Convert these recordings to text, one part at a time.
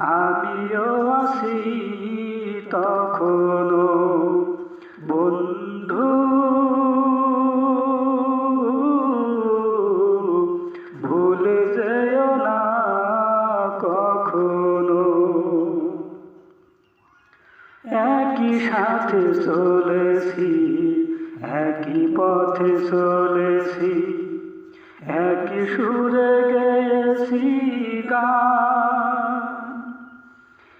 আমিও আসি তখনো বন্ধু। কখনো। একই সাথে চলেছি, একই পথে চলেছি, একই সুরে গেয়েছি গান।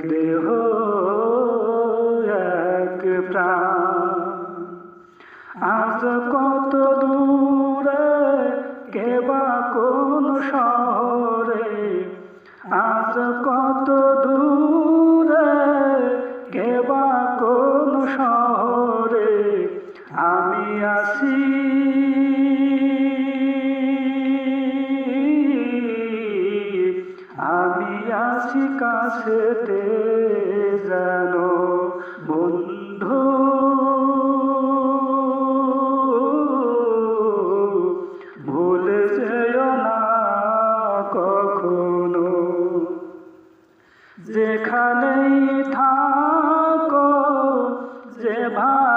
দেহ এক প্রাণ। আজ কত দূরে গেবা কোন শহরে আজ কত দূরে আসি কাছেতে জানো বন্ধু। ভুলে যেও না কখনো। যেখানেই থাকো যেভাবেই